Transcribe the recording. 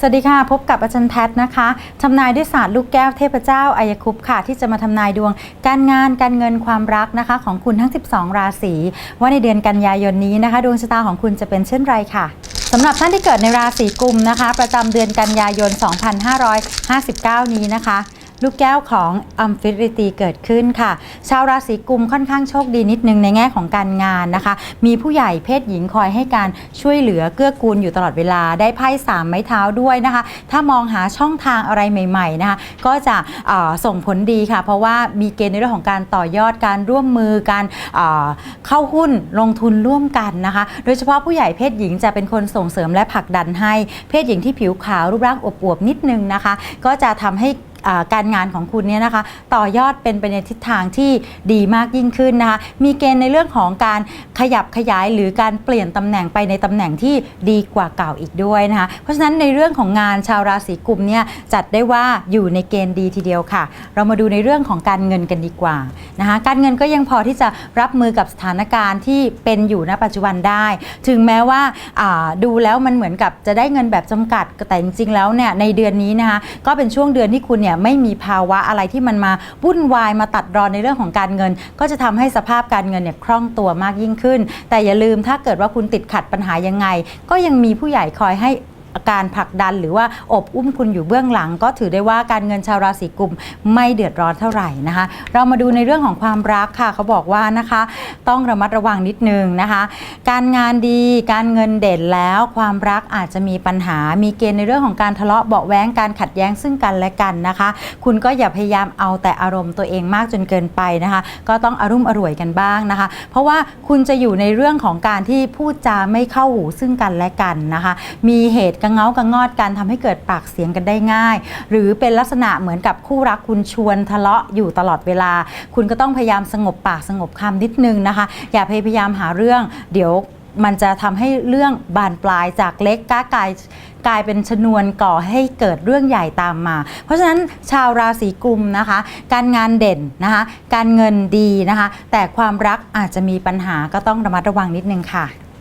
สวัสดีค่ะ พบกับอาจารย์แพทย์นะคะทำนายด้วยศาสตร์ลูกแก้วเทพเจ้าอายคุปต์ค่ะ ที่จะมาทำนายดวง การงานการเงินความรักนะคะ ของคุณทั้ง 12 ราศีว่าในเดือนกันยายนนี้นะคะ ดวงชะตาของคุณจะเป็นเช่นไรค่ะสำหรับท่านที่เกิดในราศีกุมนะคะ ประจำเดือนกันยายน 2559 นี้นะคะ ลูกแก้วของอัมฟิริตีเกิดขึ้นค่ะ ชาวราศีกุมค่อนข้างโชคดีนิดนึงในแง่ของการงานนะคะ มีผู้ใหญ่เพศหญิงคอยให้การช่วยเหลือเกื้อกูลอยู่ตลอดเวลา ได้ไพ่สามไม้เท้าด้วยนะคะ ถ้ามองหาช่องทางอะไรใหม่ๆนะคะ ก็จะส่งผลดีค่ะ เพราะว่ามีเกณฑ์ในเรื่องของการต่อยอดการร่วมมือการเข้าหุ้นลงทุนร่วมกันนะคะ โดยเฉพาะผู้ใหญ่เพศหญิงจะเป็นคนส่งเสริมและผลักดันให้เพศหญิงที่ผิวขาวรูปร่างอวบๆนิดนึงนะคะ ก็จะทำให้ การงานของคุณเนี่ยนะคะ ต่อยอดเป็นไปในทิศทางที่ดีมากยิ่งขึ้นนะคะ มีเกณฑ์ในเรื่องของการขยับขยายหรือการเปลี่ยนตำแหน่งไปในตำแหน่งที่ดีกว่าเก่าอีกด้วยนะคะ เพราะฉะนั้นในเรื่องของงานชาวราศีกุมเนี่ยจัดได้ว่าอยู่ในเกณฑ์ดีทีเดียวค่ะ เรามาดูในเรื่องของการเงินกันดีกว่านะคะ การเงินก็ยังพอที่จะรับมือกับสถานการณ์ที่เป็นอยู่ณปัจจุบันได้ ถึงแม้ว่าอ่าดูแล้วมันเหมือนกับจะได้เงินแบบจำกัดแต่จริงๆแล้วเนี่ยในเดือนนี้นะคะก็เป็นช่วงเดือนที่คุณเนี่ยไม่มีภาวะอะไรที่มันมาวุ่นวายมาตัดรอนในเรื่องของการเงิน ก็จะทำให้สภาพการเงินเนี่ยคล่องตัวมากยิ่งขึ้น แต่อย่าลืมถ้าเกิดว่าคุณติดขัดปัญหายังไง ก็ยังมีผู้ใหญ่คอยให้ การผลักดันหรือว่าอบอุ้มคุณอยู่เบื้องหลัง ก็ถือได้ว่าการเงินชาวราศีกุมไม่เดือดร้อนเท่าไหร่นะคะ เรามาดูในเรื่องของความรักค่ะเขาบอกว่านะคะ ต้องระมัดระวังนิดนึงนะคะ การงานดีการเงินเด่นแล้วความรักอาจจะมีปัญหา มีเกณฑ์ในเรื่องของการทะเลาะเบาะแว้งการขัดแย้งซึ่งกันและกันนะคะ คุณก็อย่าพยายามเอาแต่อารมณ์ตัวเองมากจนเกินไปนะคะ ก็ต้องอารุ่มอร่วยกันบ้างนะคะ เพราะว่าคุณจะอยู่ในเรื่องของการที่พูดจาไม่เข้าหูซึ่งกันและกันนะคะ มีเหตุกระเงากระงอดกันทำให้เกิดปากเสียงกันได้ง่าย หรือเป็นลักษณะเหมือนกับคู่รักคุณชวนทะเลาะอยู่ตลอดเวลา คุณก็ต้องพยายามสงบปากสงบคำนิดนึงนะคะ อย่าพยายามหาเรื่อง เดี๋ยวมันจะทำให้เรื่องบานปลายจากเล็กก้ากายกลายเป็นชนวนก่อให้เกิดเรื่องใหญ่ตามมา เพราะฉะนั้นชาวราศีกุมนะคะ การงานเด่นนะคะ การเงินดีนะคะ แต่ความรักอาจจะมีปัญหาก็ต้องระมัดระวังนิดนึงค่ะ